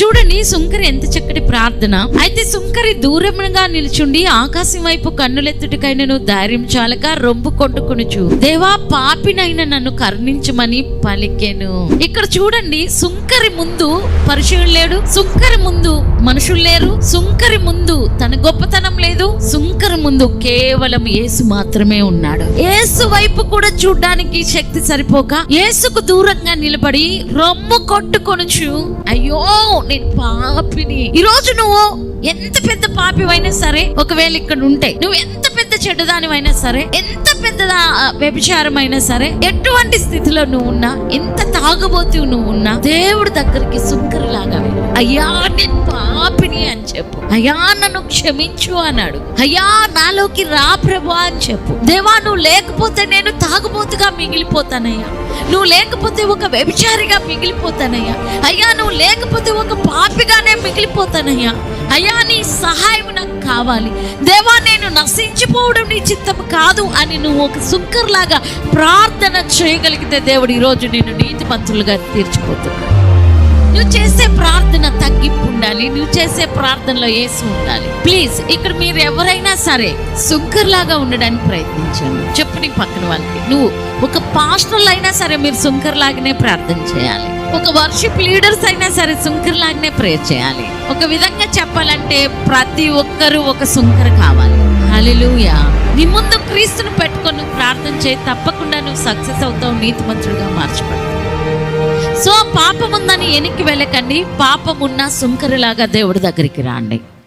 చూడండి సుంకరి ఎంత చక్కటి ప్రార్థన. అయితే సుంకరి దూరంగా నిల్చుండి ఆకాశం వైపు కన్నులెత్తుటికైనను ధైర్యం చాలక రొంపు కొట్టుకొనుచు దేవా పాపినైన నన్ను కరుణించమని పలికెను. ఇక్కడ చూడండి సుంకరి ముందు పరిచయం లేడు. సుంకరి ముందు మనుషులు లేరు. సుంకరి ముందు తన గొప్పతనం లేదు. సుంకరి ముందు కేవలం యేసు మాత్రమే ఉన్నాడు. యేసు వైపు కూడా చూడ్డానికి శక్తి సరిపోక యేసుకు దూరంగా నిలబడి రొమ్ము కొట్టుకొనుచు అయ్యో నేను పాపిని. ఈ రోజు నువ్వు ఎంత పెద్ద పాపివైనా సరే ఒకవేళ ఇక్కడ ఉంటే నువ్వు ఎంత పెద్ద చెడ్డదానివైనా సరే ఎంత పెద్ద వ్యభిచారమైనా సరే ఎటువంటి స్థితిలో నువ్వు ఉన్నా ఎంత తాగబోతు నువ్వు ఉన్నా దేవుడి దగ్గరికి సుంకరిలాగా అయ్యా నేను పాపిని అని చెప్పు. అయ్యా నన్ను క్షమించు అన్నాడు అయ్యా నాలోకి రా ప్రభా అని చెప్పు. దేవా నువ్వు లేకపోతే నేను తాగుబోతుగా మిగిలిపోతానయ్యా. నువ్వు లేకపోతే ఒక వ్యభిచారిగా మిగిలిపోతానయ్యా. అయ్యా నువ్వు లేకపోతే ఒక పాపిగానే మిగిలిపోతానయ్యా. అయ్యా నీ సహాయం నాకు కావాలి. దేవా నేను నశించిపోవడం నీ చిత్తం కాదు అని నువ్వు ఒక సుంకర్లాగా ప్రార్థన చేయగలిగితే దేవుడు ఈరోజు నేను నీతిమంతులుగా తీర్చిపోతున్నాను నువ్వు చేసే ప్రార్థన తగ్గింపు ఉండాలి నువ్వు చేసే ప్రార్థనలో ఏసు ఉండాలి. ప్లీజ్ ఇక్కడ మీరు ఎవరైనా సరే సుంకర్లాగా ఉండడానికి ప్రయత్నించండి. చెప్పు నీ పక్కన వాళ్ళకి. నువ్వు ఒక పాస్టర్లు అయినా సరే మీరు సుంకర్ లాగానే ప్రార్థన చేయాలి. ఒక వర్షిప్ లీడర్స్ అయినా సరే సుంకర్ లాగానే ప్రేయర్ చేయాలి. ఒక విధంగా చెప్పాలంటే ప్రతి ఒక్కరూ ఒక సుంకర్ కావాలి. హలిలుయా నీ ముందు క్రీస్తును పెట్టుకొని నువ్వు ప్రార్థన చేయి. తప్పకుండా నువ్వు సక్సెస్ అవుతావు. నీతిమంతుడిగా మార్చబడతావు. సో పాపం ఉందని వెనక్కి వెళ్ళకండి. పాపం ఉన్న సుంకరిలాగా దేవుడి దగ్గరికి రాండి.